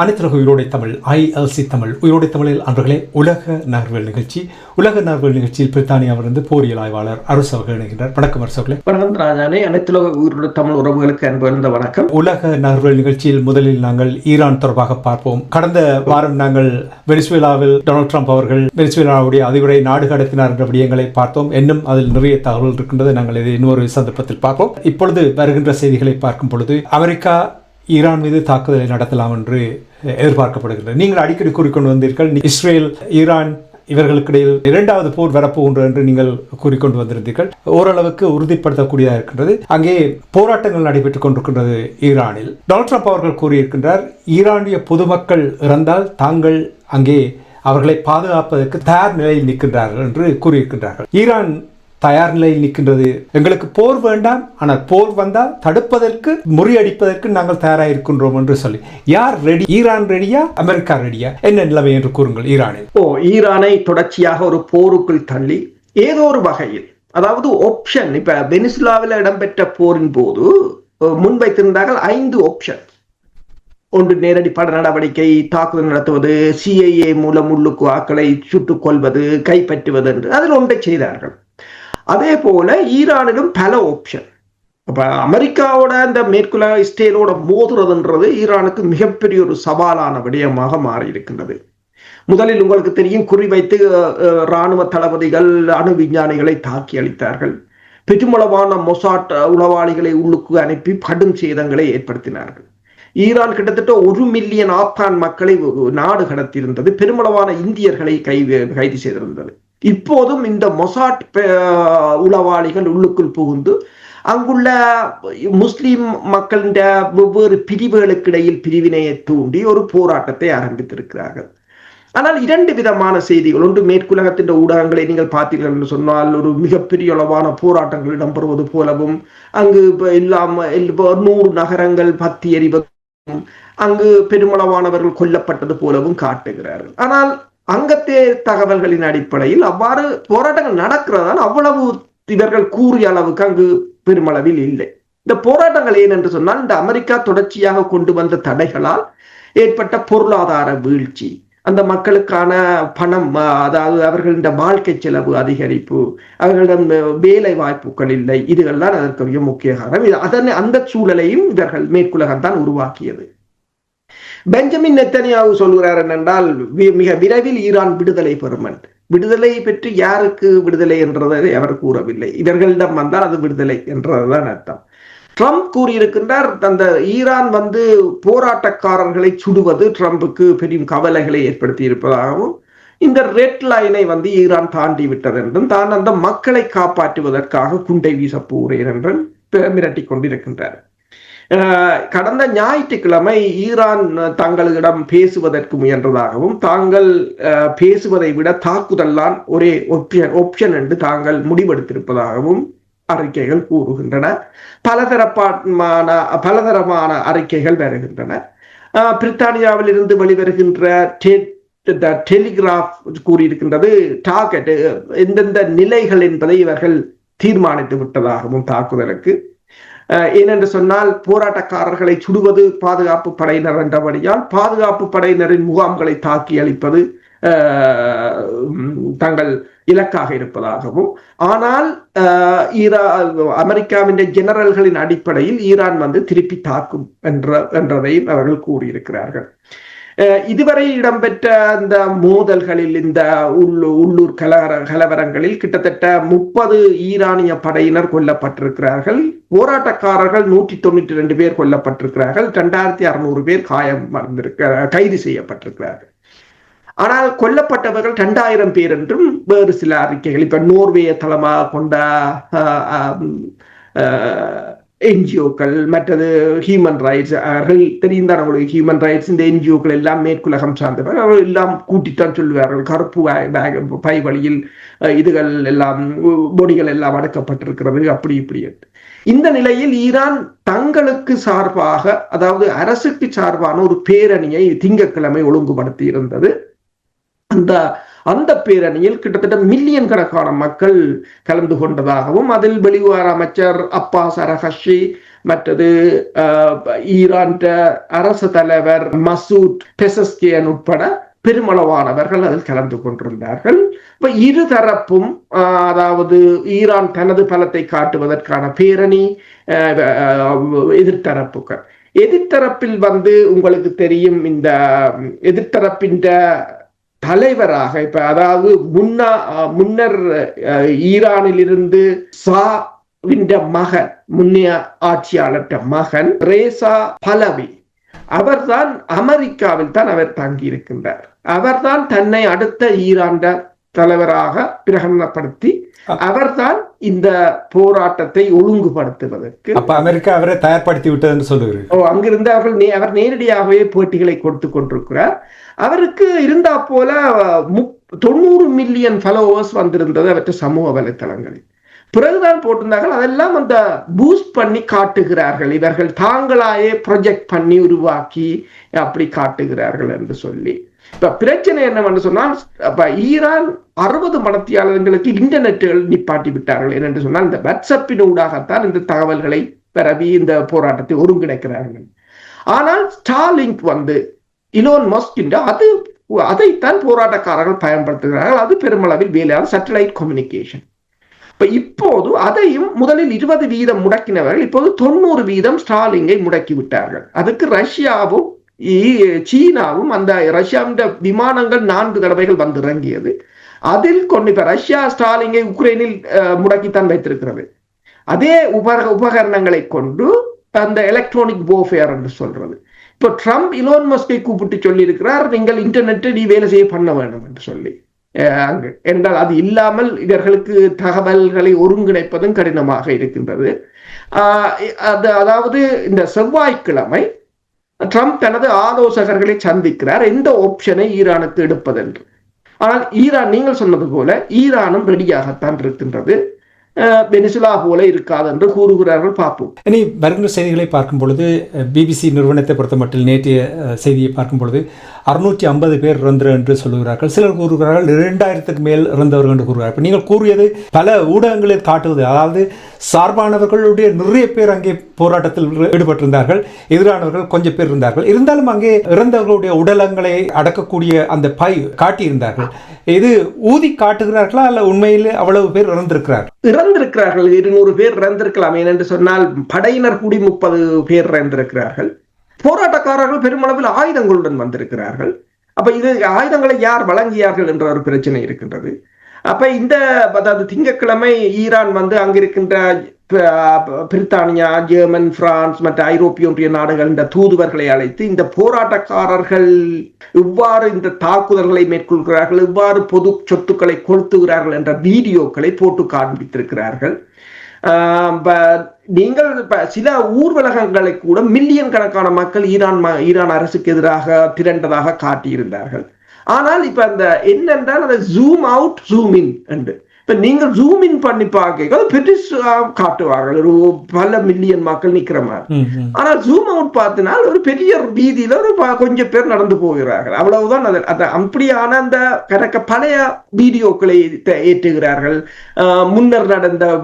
அனைத்துலக உயிரோடை தமிழ் ஐஎல்சி தமிழ் உயிரோடை தமிழில் அன்பர்களே உலக நகர்வல் நிகழ்ச்சி. உலக நகர்வல் நிகழ்ச்சியில் பிரித்தானியாவிலிருந்து போரியல் ஆய்வாளர் அரசு அவர்கள் இணைகின்றார் வணக்கம் அரசு அவர்களே. வணக்கம் ராஜானே. அனைத்துலக உயிரோட தமிழ் உறவுகளுக்கு அன்பு இருந்த வணக்கம். உலக நகர்வல் நிகழ்ச்சியில் முதலில் நாங்கள் ஈரான் தொடர்பாக பார்ப்போம். கடந்த வாரம் நாங்கள் வெனிசுவேலாவில் டொனால்ட் ட்ரம்ப் அவர்கள் வெனிசுவேலாவுடைய அதிபரை நாடு கடத்தினார் என்ற விடயங்களை பார்த்தோம். இன்னும் அதில் நிறைய தகவல் இருக்கின்றது. நாங்கள் இதை இன்னொரு சந்தர்ப்பத்தில் பார்ப்போம். இப்பொழுது வருகின்ற செய்திகளை பார்க்கும் பொழுது அமெரிக்கா ஈரான் மீது தாக்குதலை நடத்தலாம் என்று எதிர்பார்க்கப்படுகிறது நீங்கள் அடிக்கடி கூறிக்கொண்டு வந்தீர்கள் இஸ்ரேல் ஈரான் இவர்களுக்கிடையில் இரண்டாவது போர் வரப்போகின்றது என்று நீங்கள் கூறிக்கொண்டு வந்திருந்தீர்கள். ஓரளவுக்கு உறுதிப்படுத்தக்கூடியதாக இருக்கின்றது. அங்கே போராட்டங்கள் நடைபெற்றுக் கொண்டிருக்கின்றது ஈரானில். டொனால்ட் ட்ரம்ப் அவர்கள் கூறியிருக்கின்றார் ஈரானிய பொதுமக்கள் இறந்தால் தாங்கள் அங்கே அவர்களை பாதுகாப்பதற்கு தயார் நிலையில் நிற்கின்றார்கள் என்று கூறியிருக்கின்றார்கள். ஈரான் தயார் நிலையில் நிற்கின்றது. எங்களுக்கு போர் வேண்டாம் ஆனால் போர் வந்தால் தடுப்பதற்கு முறியடிப்பதற்கு நாங்கள் தயாராக இருக்கின்றோம் என்று சொல்லி. யார் ரெடி ஈரான் ரெடியா அமெரிக்கா ரெடியா என்ன நிலைமை என்று கூறுங்கள் ஈரானில். ஓ ஈரானை தொடர்ச்சியாக ஒரு போருக்குள் தள்ளி ஏதோ ஒரு வகையில் அதாவது ஆப்ஷன் இப்ப வெனிசுலாவில் இடம்பெற்ற போரின் போது முன்வைத்திருந்தார்கள் ஐந்து ஆப்ஷன் ஒன்று நேரடி பட நடவடிக்கை தாக்குதல் நடத்துவது சிஐஏ மூலம் உள்ளுக்கு ஆக்களை சுட்டுக் கொள்வது கைப்பற்றுவது என்று. அதில் ஒன்றை செய்தார்கள். அதே போல ஈரானிலும் பல ஆப்ஷன் அப்ப அமெரிக்காவோட இந்த மேற்குலக இஸ்ரேலோட மோதுறதுன்றது ஈரானுக்கு மிகப்பெரிய ஒரு சவாலான விடயமாக மாறி இருக்கின்றது முதலில் உங்களுக்கு தெரியும் குறிவைத்து ராணுவ தளபதிகள் அணு விஞ்ஞானிகளை தாக்கி அளித்தார்கள் பெருமளவான மொசாட் உளவாளிகளை உள்ளுக்கு அனுப்பி கடும் சேதங்களை ஏற்படுத்தினார்கள். ஈரான் கிட்டத்தட்ட ஒரு மில்லியன் ஆப்கான் மக்களை நாடு கடத்தியிருந்தது. பெருமளவான இந்தியர்களை கை கைது செய்திருந்தது. இப்போதும் இந்த மொசாட் உளவாளிகள் உள்ளுக்குள் புகுந்து அங்குள்ள முஸ்லிம் மக்களின் வெவ்வேறு பிரிவுகளுக்கு இடையில் பிரிவினையை தூண்டி ஒரு போராட்டத்தை ஆரம்பித்திருக்கிறார்கள். ஆனால் இரண்டு விதமான செய்திகள் ஒன்று மேற்குலகத்தின் ஊடகங்களை நீங்கள் பார்த்தீர்கள் என்று சொன்னால் ஒரு மிகப்பெரிய அளவான போராட்டங்கள் இடம்பெறுவது போலவும் அங்கு எல்லாம் நூறு நகரங்கள் பத்தி எறிவதும் அங்கு பெருமளவானவர்கள் கொல்லப்பட்டது போலவும் காட்டுகிறார்கள். ஆனால் அங்கத்தே தகவல்களின் அடிப்படையில் அவ்வாறு போராட்டங்கள் நடக்கிறதால் அவ்வளவு இவர்கள் கூறிய அளவுக்கு அங்கு பெருமளவில் இல்லை. இந்த போராட்டங்கள் ஏன் என்று சொன்னால் இந்த அமெரிக்கா தொடர்ச்சியாக கொண்டு வந்த தடைகளால் ஏற்பட்ட பொருளாதார வீழ்ச்சி அந்த மக்களுக்கான பணம் அதாவது அவர்களின் வாழ்க்கை செலவு அதிகரிப்பு அவர்களிடம் வேலை வாய்ப்புகள் இல்லை இதுகள்தான் அதற்கு மிக முக்கிய காரணம். இது- அதன் அந்த சூழலையும் இவர்கள் மேற்குலகம் தான் உருவாக்கியது. பெஞ்சமின் நெத்தனியாவு சொல்கிறார் என்னென்றால் மிக விரைவில் ஈரான் விடுதலை பெறும் என்று. விடுதலை பெற்று யாருக்கு விடுதலை என்றதை அவர் கூறவில்லை. இவர்களிடம் வந்தால் அது விடுதலை என்றதுதான் அர்த்தம். ட்ரம்ப் கூறியிருக்கின்றார் அந்த ஈரான் வந்து போராட்டக்காரர்களை சுடுவது ட்ரம்புக்கு பெரும் கவலைகளை ஏற்படுத்தி இருப்பதாகவும் இந்த ரெட் லைனை வந்து ஈரான் தாண்டி விட்டது என்றும் தான் அந்த மக்களை காப்பாற்றுவதற்காக குண்டை வீச போகிறேன் என்றும் மிரட்டி கொண்டிருக்கின்றார். கடந்த ஞாயிற்றுக்கிழமை ஈரான் தங்களிடம் பேசுவதற்கு முயன்றதாகவும் தாங்கள் பேசுவதை விட தாக்குதல் ஒரே ஒப்ஷன் ஒப்ஷன் என்று தாங்கள் முடிவெடுத்திருப்பதாகவும் அறிக்கைகள் கூறுகின்றன. பலதரப்பான பலதரமான அறிக்கைகள் வருகின்றன. பிரித்தானியாவில் இருந்து வெளிவருகின்ற த டெலிகிராஃப் கூறியிருக்கின்றது டார்கெட் எந்தெந்த நிலைகள் என்பதை இவர்கள் தீர்மானித்து விட்டதாகவும் தாக்குதலுக்கு ஏனென்று சொன்னால் போராட்டக்காரர்களை சுடுவது பாதுகாப்பு படையினர் என்றபடியால் பாதுகாப்பு படையினரின் முகாம்களை தாக்கி அளிப்பது தங்கள் இலக்காக இருப்பதாகவும் ஆனால் ஈரா அமெரிக்காவின் ஜெனரல்களின் அடிப்படையில் ஈரான் வந்து திருப்பி தாக்கும் என்ற என்றதையும் அவர்கள் கூறியிருக்கிறார்கள். இதுவரை இடம்பெற்ற அந்த மோதல்களில் இந்த உள்ளூர் கலவர கலவரங்களில் கிட்டத்தட்ட முப்பது ஈரானிய படையினர் கொல்லப்பட்டிருக்கிறார்கள். போராட்டக்காரர்கள் நூற்றி தொண்ணூற்றி ரெண்டு பேர் கொல்லப்பட்டிருக்கிறார்கள். ரெண்டாயிரத்தி அறுநூறு பேர் காயம் அடைந்திருக்க கைது செய்யப்பட்டிருக்கிறார்கள். ஆனால் கொல்லப்பட்டவர்கள் ரெண்டாயிரம் பேர் என்றும் வேறு சில அறிக்கைகள். இப்ப நோர்வேயை தளமாக கொண்ட என்ஜிஓக்கள் மற்றது ஹியூமன் ரைட்ஸ் அவர்கள் தெரிந்தார் ஹியூமன் ரைட்ஸ் இந்த என்ஜிஓக்கள் எல்லாம் மேற்குலகம் சார்ந்தவர். அவர்கள் எல்லாம் கூட்டித்தான் சொல்லுவார்கள். கருப்பு பை வழியில் அஹ், இதுகள் எல்லாம் பொடிகள் எல்லாம் அடக்கப்பட்டிருக்கிறது. அப்படி இப்படி இந்த நிலையில் ஈரான் தங்களுக்கு சார்பாக அதாவது அரசுக்கு சார்பான ஒரு பேரணியை திங்கக்கிழமை ஒழுங்குபடுத்தி இருந்தது. அந்த அந்த பேரணியில் கிட்டத்தட்ட மில்லியன் கணக்கான மக்கள் கலந்து கொண்டதாகவும் அதில் வெளிவார அமைச்சர் அப்பாஸ் அரஹஷி மற்றது ஈரான் அரசு தலைவர் மசூத் பெசஸ்கியன் உட்பட பெருமளவானவர்கள் அதில் கலந்து கொண்டிருந்தார்கள். இப்ப இரு தரப்பும் ஆஹ், அதாவது ஈரான் தனது பலத்தை காட்டுவதற்கான பேரணி எதிர்த்தரப்புகள் எதிர்த்தரப்பில் வந்து உங்களுக்கு தெரியும் இந்த எதிர்த்தரப்பின் தலைவராக இப்ப அதாவது முன்னா முன்னர் ஈரானிலிருந்து சா மகன் முன்னைய ஆட்சியாளர்கிட்ட மகன் ரேசா பலவி. அவர்தான் அமெரிக்காவில் தான் அவர் தங்கியிருக்கின்றார். அவர்தான் தன்னை அடுத்த ஈராண்ட தலைவராக பிரகடனப்படுத்தி அவர்தான் இந்த போராட்டத்தை ஒழுங்குபடுத்துவதற்கு அப்ப அமெரிக்கா அவரை தயார்படுத்தி விட்டதுன்னு சொல்லுகிறீர்கள். ஓ, அங்கிருந்து அவர்கள் அவர் நேரடியாகவே பேட்டிகளை கொடுத்து கொண்டிருக்கிறார். அவருக்கு இருந்தா போல தொண்ணூறு மில்லியன் ஃபாலோவர்ஸ் வந்திருந்தது அவற்றை சமூக வலைத்தளங்களில். பிறகுதான் போட்டிருந்தார்கள். அதெல்லாம் அந்த பூஸ்ட் பண்ணி காட்டுகிறார்கள். இவர்கள் தாங்களாயே ப்ரொஜெக்ட் பண்ணி உருவாக்கி அப்படி காட்டுகிறார்கள் என்று சொல்லி. இப்ப பிரச்சனை என்னவென்று சொன்னால் அப்ப ஈரான் அறுபது மடத்தியாளர்களுக்கு இன்டர்நெட்டுகள் நிப்பாட்டி விட்டார்கள். என்னென்று சொன்னால் இந்த வாட்ஸ்அப்பின் ஊடாகத்தான் இந்த தகவல்களை பரவி இந்த போராட்டத்தை ஒருங்கிணைக்கிறார்கள். ஆனால் ஸ்டாலிங்க் வந்து இலோன் மஸ்க் மஸ்கின்ற அது அதைத்தான் போராட்டக்காரர்கள் பயன்படுத்துகிறார்கள். அது பெருமளவில் வேலையான சேட்டலைட் கம்யூனிகேஷன் இப்ப இப்போது அதையும் முதலில் இருபது வீதம் முடக்கினவர்கள் இப்போது தொண்ணூறு வீதம் ஸ்டாலிங்கை முடக்கி விட்டார்கள். அதுக்கு ரஷ்யாவும் சீனாவும் அந்த ரஷ்யாவின் விமானங்கள் நான்கு தடவைகள் வந்து இறங்கியது. அதில் கொண்டு இப்ப ரஷ்யா ஸ்டாலிங்கை உக்ரைனில் முடக்கித்தான் வைத்திருக்கிறது. அதே உபர உபகரணங்களை கொண்டு அந்த எலக்ட்ரானிக் போஃபேர் என்று சொல்றது. இப்போ ட்ரம்ப் இலோன் மஸ்கை கூப்பிட்டு சொல்லியிருக்கிறார் நீங்கள் இன்டர்நெட்டை நீ வேலை செய்ய பண்ண வேண்டும் என்று சொல்லி. அங்கு என்றால் அது இல்லாமல் இவர்களுக்கு தகவல்களை ஒருங்கிணைப்பதும் கடினமாக இருக்கின்றது. ஆஹ், அது அதாவது இந்த செவ்வாய்க்கிழமை ட்ரம்ப் தனது ஆலோசகர்களை சந்திக்கிறார். எந்த ஆப்ஷனை ஈரானுக்கு எடுப்பதென்று. ஆனால் ஈரான் நீங்கள் சொன்னது போல ஈரானும் ரெடியாகத்தான் இருக்கின்றது. வெனிசுலா போல இருக்காது என்று கூறுகிறார்கள் பார்ப்போம் இனி வருகின்ற செய்திகளை பார்க்கும் பொழுது பிபிசி நிறுவனத்தை பொறுத்தமட்டில் நேற்றைய செய்தியை பார்க்கும் பொழுது அறுநூற்றி ஐம்பது பேர் இறந்தர் என்று சொல்லுகிறார்கள். சிலர் கூறுகிறார்கள் இரண்டாயிரத்துக்கு மேல் இறந்தவர்கள் என்று கூறுகிறார்கள். நீங்கள் கூறியது பல ஊடகங்களில் காட்டுவது அதாவது சார்பானவர்களுடைய நிறைய பேர் அங்கே போராட்டத்தில் ஈடுபட்டிருந்தார்கள் எதிரானவர்கள் கொஞ்சம் பேர் இருந்தார்கள். இருந்தாலும் அங்கே இறந்தவர்களுடைய உடலங்களை அடக்கக்கூடிய அந்த பை காட்டியிருந்தார்கள். இது ஊதி காட்டுகிறார்களா அல்ல உண்மையில் அவ்வளவு பேர் இறந்திருக்கிறார்கள்? இறந்திருக்கிறார்கள். இருநூறு பேர் இறந்திருக்கலாம். ஏனென்று சொன்னால் படையினர் கூடி முப்பது பேர் இறந்திருக்கிறார்கள். போராட்டக்காரர்கள் பெருமளவில் ஆயுதங்களுடன் வந்திருக்கிறார்கள். அப்ப இது ஆயுதங்களை யார் வழங்கியார்கள் என்ற ஒரு பிரச்சனை இருக்கின்றது. அப்ப இந்த அதாவது திங்கட்கிழமை ஈரான் வந்து அங்கிருக்கின்ற பிரித்தானியா ஜெர்மன் பிரான்ஸ் மற்ற ஐரோப்பிய ஒன்றிய நாடுகள் இந்த தூதுவர்களை அழைத்து இந்த போராட்டக்காரர்கள் இவ்வாறு இந்த தாக்குதல்களை மேற்கொள்கிறார்கள் இவ்வாறு பொது சொத்துக்களை கொளுத்துகிறார்கள் என்ற வீடியோக்களை போட்டு காண்பித்திருக்கிறார்கள். நீங்கள் சில ஊர்வலகங்களை கூட மில்லியன் கணக்கான மக்கள் ஈரான் ஈரான் அரசுக்கு எதிராக திரண்டதாக காட்டியிருந்தார்கள். ஆனால் இப்ப அந்த என்னென்றால் அந்த ஜூம் அவுட் ஜூம் இன் என்று. இப்ப நீங்கள் ஜூம் இன் பண்ணி பார்க்க பெருசா காட்டுவார்கள். ஒரு பல மில்லியன் மக்கள் நிக்கிற மாதிரி. ம், ம். ஆனா ஜூம் அவுட் பார்த்தினால் ஒரு பெரிய வீதியில ஒரு கொஞ்சம் பேர் நடந்து போகிறார்கள். அவ்வளவுதான் அது அந்த அப்படியான அந்த கணக்க பழைய வீடியோக்களை ஏற்றுகிறார்கள். ஆஹ் முன்னர் நடந்த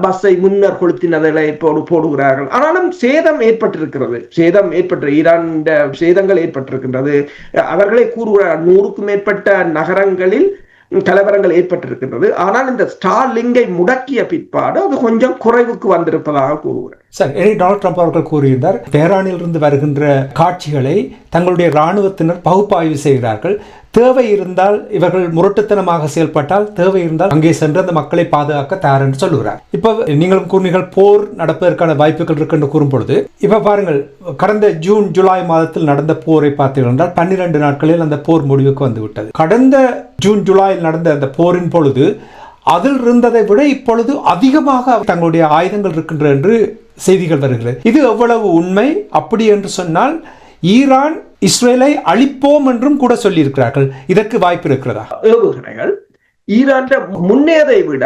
பஸ்ஸை முன்னர் கொளுத்தினதை போடு போடுகிறார்கள். ஆனாலும் சேதம் ஏற்பட்டிருக்கிறது. சேதம் ஏற்பட்டு ஈரான் சேதங்கள் ஏற்பட்டிருக்கின்றது. அவர்களே கூறுகிறார் நூறுக்கும் மேற்பட்ட நகரங்களில் கலவரங்கள் ஏற்பட்டிருக்கின்றது. ஆனால் இந்த ஸ்டார்லிங்கை முடக்கிய பிற்பாடு அது கொஞ்சம் குறைவுக்கு வந்திருப்பதாக கூறுகிறார். சார் இனி டொனால்ட் ட்ரம்ப் அவர்கள் கூறியிருந்தார் தெஹ்ரானில் இருந்து வருகின்ற காட்சிகளை தங்களுடைய இராணுவத்தினர் பகுப்பாய்வு செய்கிறார்கள். தேவை இருந்தால் இவர்கள் முரட்டுத்தனமாக செயல்பட்டால் தேவை இருந்தால் அங்கே சென்று அந்த மக்களை பாதுகாக்க தயார் என்று சொல்லுகிறார். இப்போ நீங்களும் கூறினீர்கள் போர் நடப்பதற்கான வாய்ப்புகள் இருக்கு என்று கூறும் பொழுது இப்ப பாருங்கள் கடந்த ஜூன் ஜூலை மாதத்தில் நடந்த போரை பார்த்தீர்கள் என்றால் பன்னிரண்டு நாட்களில் அந்த போர் முடிவுக்கு வந்து விட்டது கடந்த ஜூன் ஜூலையில் நடந்த அந்த போரின் பொழுது அதில் இருந்ததை விட இப்பொழுது அதிகமாக தங்களுடைய ஆயுதங்கள் இருக்கின்றன என்று செய்திகள் வருகிறது. இது எவ்வளவு உண்மை? அப்படி என்று சொன்னால் ஈரான் இஸ்ரேலை அழிப்போம் என்றும் கூட சொல்லியிருக்கிறார்கள். இதற்கு வாய்ப்பு இருக்கிறதா? ஏவுகணைகள் ஈரான் முன்னேதை விட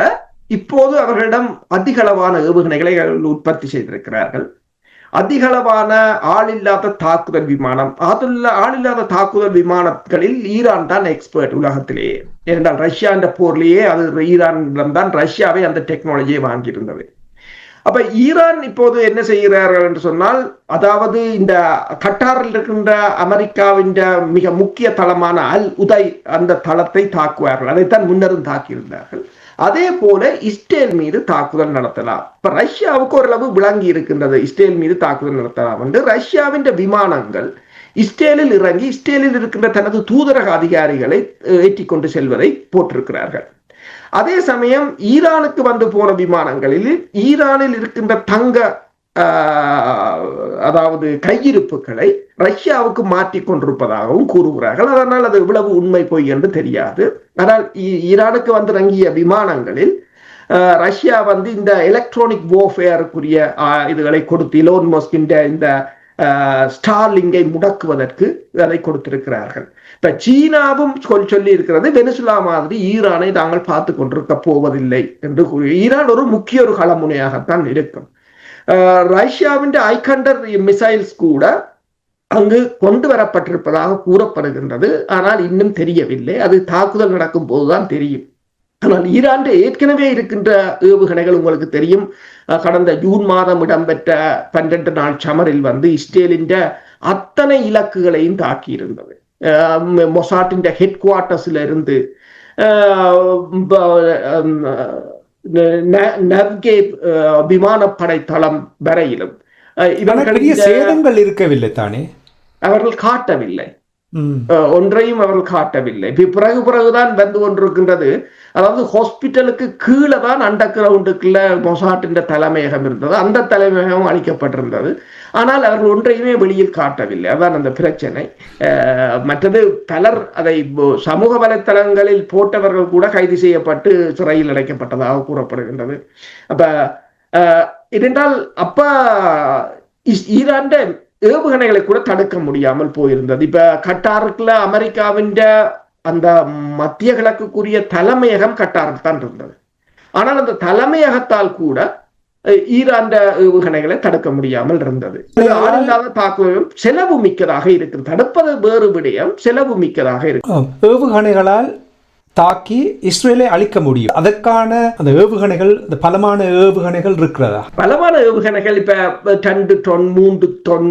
இப்போது அவர்களிடம் அதிக அளவான ஏவுகணைகளை உற்பத்தி செய்திருக்கிறார்கள். அதிக அளவான ஆளில்லாத தாக்குதல் விமானம் அதுள்ள ஆளில்லாத தாக்குதல் விமானங்களில் ஈரான் தான் எக்ஸ்பர்ட் உலகத்திலேயே. ஏனென்றால் ரஷ்யா என்ற போர்லேயே அது ஈரானிடம் தான் ரஷ்யாவே அந்த டெக்னாலஜியை வாங்கியிருந்தது. அப்ப ஈரான் இப்போது என்ன செய்கிறார்கள் என்று சொன்னால் அதாவது இந்த கட்டாரில் இருக்கின்ற அமெரிக்காவின் மிக முக்கிய தளமான அல் உதய் அந்த தளத்தை தாக்குவார்கள். அதைத்தான் முன்னரும் தாக்கியிருந்தார்கள். அதே போல இஸ்ரேல் மீது தாக்குதல் நடத்தலாம். இப்ப ரஷ்யாவுக்கு ஓரளவு விளங்கி இருக்கின்றது இஸ்ரேல் மீது தாக்குதல் நடத்தலாம் என்று. ரஷ்யாவின் விமானங்கள் இஸ்ரேலில் இறங்கி இஸ்ரேலில் இருக்கின்ற தனது தூதரக அதிகாரிகளை ஏற்றி கொண்டு செல்வதை போட்டிருக்கிறார்கள் அதே சமயம் ஈரானுக்கு வந்து போன விமானங்களில் ஈரானில் இருக்கின்ற தங்க அதாவது கையிருப்புகளை ரஷ்யாவுக்கு மாற்றி கொண்டிருப்பதாகவும் கூறுகிறார்கள். அதனால் அது இவ்வளவு உண்மை பொய் என்று தெரியாது. ஆனால் ஈரானுக்கு வந்து இறங்கிய விமானங்களில் ரஷ்யா வந்து இந்த எலக்ட்ரானிக் வோர்ஃபேருக்குரிய இதுகளை கொடுத்து இலோன் மோஸ்கின்ற இந்த ஸ்டார்லிங்கை முடக்குவதற்கு அதை கொடுத்திருக்கிறார்கள். இப்ப சீனாவும் சொல் சொல்லி இருக்கிறது வெனிசுலா மாதிரி ஈரானை தாங்கள் பார்த்து கொண்டிருக்க போவதில்லை என்று கூறி ஈரான் ஒரு முக்கிய ஒரு களமுனையாகத்தான் இருக்கும். ரஷ்யாவின் ஐகண்டர் மிசைல்ஸ் கூட அங்கு கொண்டு வரப்பட்டிருப்பதாக கூறப்படுகின்றது. ஆனால் இன்னும் தெரியவில்லை. அது தாக்குதல் நடக்கும் போதுதான் தெரியும். ஆனால் ஈரான் ஏற்கனவே இருக்கின்ற ஏவுகணைகள் உங்களுக்கு தெரியும். கடந்த ஜூன் மாதம் இடம்பெற்ற பன்னெண்டு நாள் சமரில் வந்து இஸ்ரேலின் அத்தனை இலக்குகளையும் தாக்கியிருந்தது. மொசாட்டின் ஹெட் குவார்ட்டர்ஸ்ல இருந்து நவ்கே விமானப்படை தளம் வரையிலும். இவர்கள் சேதங்கள் இருக்கவில்லை தானே அவர்கள் காட்டவில்லை. ஒன்றையும் அவர்கள் காட்டவில்லை. பிறகு பிறகுதான் வந்து கொண்டிருக்கின்றது. அதாவது ஹாஸ்பிட்டலுக்கு கீழே தான் அண்டர் கிரவுண்டுக்குள்ள மொசாட்டின் தலைமையகம் இருந்தது. அந்த தலைமையகம் அளிக்கப்பட்டிருந்தது ஆனால் அவர்கள் ஒன்றையுமே வெளியில் காட்டவில்லை. அதான் அந்த பிரச்சனை. மற்றது பலர் அதை சமூக வலைத்தளங்களில் போட்டவர்கள் கூட கைது செய்யப்பட்டு சிறையில் அடைக்கப்பட்டதாக கூறப்படுகின்றது. அப்ப இருந்தால் அப்பா ஈராண்ட ஏவுகணைகளை கூட தடுக்க முடியாமல் போயிருந்தது. இப்ப கட்டாருக்குள்ள அமெரிக்காவின் அந்த மத்திய கிழக்குக்குரிய தலைமையகம் கட்டாருக்கு தான் இருந்தது. ஆனால் அந்த தலைமையகத்தால் கூட ஈராண்ட ஏவுகணைகளை தடுக்க முடியாமல் இருந்தது. ஆளில்லாத தாக்குதலும் செலவு மிக்கதாக இருக்குது தடுப்பது வேறு விடயம் செலவு மிக்கதாக இருக்கு. ஏவுகணைகளால் தாக்கி இஸ்ரேலை அழிக்க முடியும். அதற்கான அந்த ஏவுகணைகள் இந்த பலமான ஏவுகணைகள் இருக்கிறதா? பலமான ஏவுகணைகள் இப்ப ரெண்டு டொன் மூன்று டொன்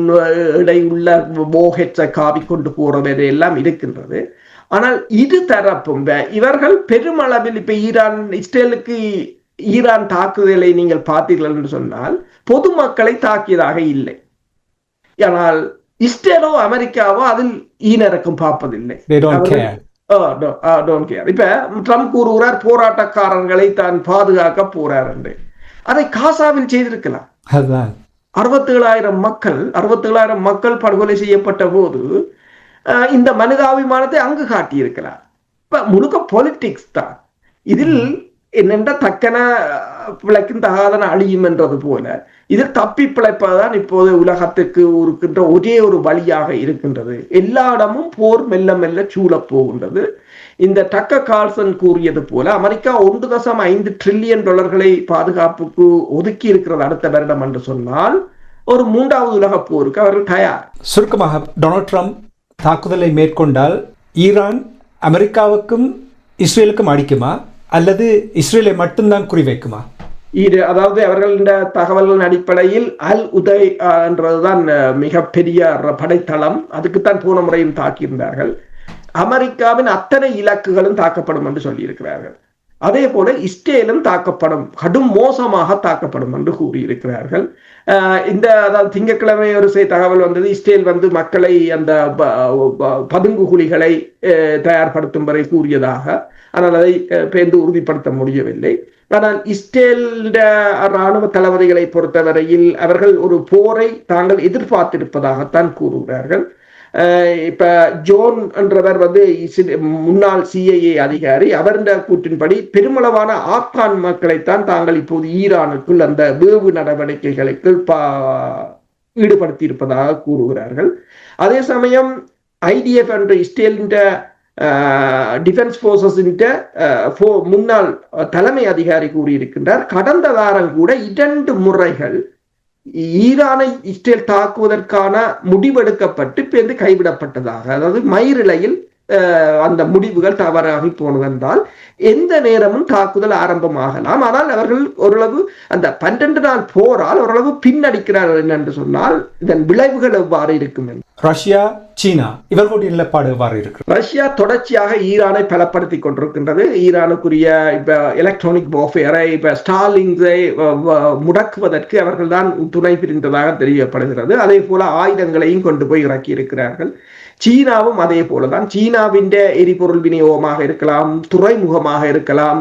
இடையுள்ள போஹெட்ஸை காவி கொண்டு போறது எல்லாம் இருக்கின்றது. ஆனால் இரு தரப்பும் இவர்கள் பெருமளவில் இப்ப ஈரான் இஸ்ரேலுக்கு ஈரான் தாக்குதலை நீங்கள் பார்த்தீர்கள் என்று சொன்னால் பொதுமக்களை தாக்கியதாக இல்லை. ஆனால் இஸ்ரேலோ அமெரிக்காவோ அதில் ஈனரக்கம் பார்ப்பதில்லை. இப்ப ட்ரம்ப் கூறுகிறார் போராட்டக்காரர்களை தான் பாதுகாக்க போறார் என்று. அதை காசாவில் செய்திருக்கலாம். அறுபத்தி ஏழாயிரம் மக்கள் அறுபத்தி ஏழாயிரம் மக்கள் படுகொலை செய்யப்பட்ட போது இந்த மனிதாபிமானத்தை அங்கு காட்டியிருக்கிறார். இப்ப முழுக்க பொலிட்டிக்ஸ் தான். இதில் என்னென்ற தக்கன பிழைக்கும் தகாதன அழியும் என்றது போல இது தப்பி பிழைப்பதுதான் இப்போது உலகத்துக்கு இருக்கின்ற ஒரே ஒரு வழியாக இருக்கின்றது. எல்லா இடமும் போர் மெல்ல மெல்ல சூழப் போகின்றது. இந்த டக்க கால்சன் கூறியது போல அமெரிக்கா ஒன்று தசம் ஐந்து ட்ரில்லியன் டாலர்களை பாதுகாப்புக்கு ஒதுக்கி இருக்கிறது அடுத்த வருடம் என்று சொன்னால் ஒரு மூன்றாவது உலக போருக்கு அவர்கள் தயார். சுருக்கமாக டொனால்ட் ட்ரம்ப் தாக்குதலை மேற்கொண்டால் ஈரான் அமெரிக்காவுக்கும் இஸ்ரேலுக்கும் அடிக்குமா? அல்லது இஸ்ரேலை மட்டும்தான் குறிவைக்குமா? இது அதாவது அவர்களின் தகவல்களின் அடிப்படையில் அல் உதய் என்றதுதான் மிகப்பெரிய படைத்தளம். அதுக்குத்தான் போன முறையும் தாக்கியிருந்தார்கள். அமெரிக்காவின் அத்தனை இலக்குகளும் தாக்கப்படும் என்று சொல்லியிருக்கிறார்கள். அதே போல இஸ்ரேலும் தாக்கப்படும் கடும் மோசமாக தாக்கப்படும் என்று கூறியிருக்கிறார்கள். இந்த அதாவது திங்கட்கிழமை ஒரு தகவல் வந்தது. இஸ்ரேல் வந்து மக்களை அந்த பதுங்கு குழிகளை தயார்படுத்தும் வரை கூறியதாக. ஆனால் அதை பேர்ந்து உறுதிப்படுத்த முடியவில்லை. ஆனால் இஸ்ரேல் இராணுவ தளபதிகளை பொறுத்தவரையில் அவர்கள் ஒரு போரை தாங்கள் எதிர்பார்த்திருப்பதாகத்தான் கூறுகிறார்கள். இப்ப ஜோன் என்றவர் வந்து முன்னாள் சிஐஏ அதிகாரி. அவருடைய கூற்றின்படி பெருமளவான ஆப்கான் மக்களைத்தான் தாங்கள் இப்போது ஈரானுக்குள் அந்த வேவு நடவடிக்கைகளுக்கு ஈடுபடுத்தி இருப்பதாக கூறுகிறார்கள். அதே சமயம் ஐடிஎஃப் என்ற இஸ்ரேலின் டிஃபென்ஸ் போர்சஸின் முன்னாள் தலைமை அதிகாரி கூறியிருக்கின்றார். கடந்த வாரம் கூட இரண்டு முறைகள் ஈரானை இஸ்ரேல் தாக்குவதற்கான முடிவெடுக்கப்பட்டு பேருந்து கைவிடப்பட்டதாக அதாவது மயிரிழையில் அஹ், அந்த முடிவுகள் தவறாகி போனதென்றால் எந்த நேரமும் தாக்குதல் ஆரம்பமாகலாம். ஆனால் அவர்கள் ஓரளவு அந்த பன்னெண்டு நாள் போரால் ஓரளவு பின்னடிக்கிறார்கள் என்னென்று சொன்னால் இதன் விளைவுகள் எவ்வாறு இருக்கும் ரஷ்யா சீனா. இவர்களுடைய நிலைப்பாடு எவ்வாறு இருக்கிறது? ரஷ்யா தொடர்ச்சியாக ஈரானை பலப்படுத்தி கொண்டிருக்கின்றது. ஈரானுக்குரிய இப்ப எலக்ட்ரானிக் வார்ஃபேரை இப்ப ஸ்டாலிங்ஸை முடக்குவதற்கு அவர்கள் தான் துணை பிரிந்ததாக தெரியப்படுகிறது. அதே போல ஆயுதங்களையும் கொண்டு போய் இறக்கி இருக்கிறார்கள் சீனாவும் அதே போலதான். சீனாவின் எரிபொருள் விநியோகமாக இருக்கலாம் துறைமுகமாக இருக்கலாம்.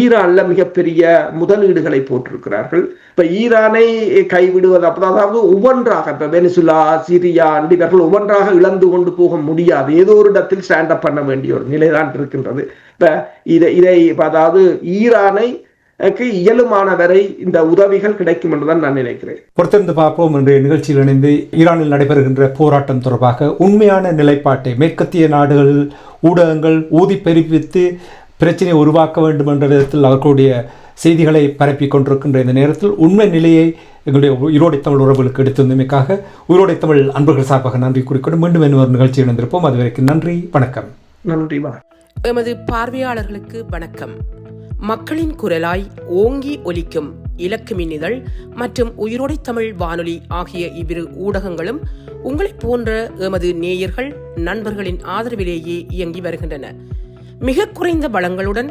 ஈரான்ல மிகப்பெரிய முதலீடுகளை போட்டிருக்கிறார்கள். இப்ப ஈரானை கைவிடுவது அப்ப- அதாவது ஒவ்வொன்றாக இப்ப வெனிசுலா சிரியா இவர்கள் ஒவ்வொன்றாக இழந்து கொண்டு போக முடியாது. ஏதோ ஒரு இடத்தில் ஸ்டாண்ட் அப் பண்ண வேண்டிய ஒரு நிலைதான் இருக்கின்றது. இப்ப இதை இதை அதாவது ஈரானை இயலுமான வரை இந்த உதவிகள் கிடைக்கும் என்றுதான் நான் நினைக்கிறேன். பொறுத்திருந்து பார்ப்போம். இன்றைய நிகழ்ச்சியில் இணைந்து ஈரானில் நடைபெறுகின்ற போராட்டம் தொடர்பாக உண்மையான நிலைப்பாட்டை மேற்கத்திய நாடுகள் ஊடகங்கள் ஊதி பெருப்பித்து பிரச்சனையை உருவாக்க வேண்டும் என்ற விதத்தில் அவர்களுடைய செய்திகளை பரப்பிக் கொண்டிருக்கின்ற இந்த நேரத்தில் உண்மை நிலையை எங்களுடைய உயிரோடை தமிழ் உறவுகளுக்கு எடுத்து வந்தமைக்காக உயிரோடை தமிழ் அன்பர்கள் சார்பாக நன்றி கூறிக்கொண்டு மீண்டும் இன்னொரு நிகழ்ச்சி இணைந்திருப்போம். அதுவரைக்கும் நன்றி வணக்கம். நன்றி எமது பார்வையாளர்களுக்கு வணக்கம். மக்களின் குரலாய் ஓங்கி ஒலிக்கும் இலக்கு மின்னிதழ் மற்றும் உயிரோடை தமிழ் வானொலி ஆகிய இவ்விரு ஊடகங்களும் உங்களைப் போன்ற எமது நேயர்கள் நண்பர்களின் ஆதரவிலேயே இயங்கி வருகின்றன. மிக குறைந்த வளங்களுடன்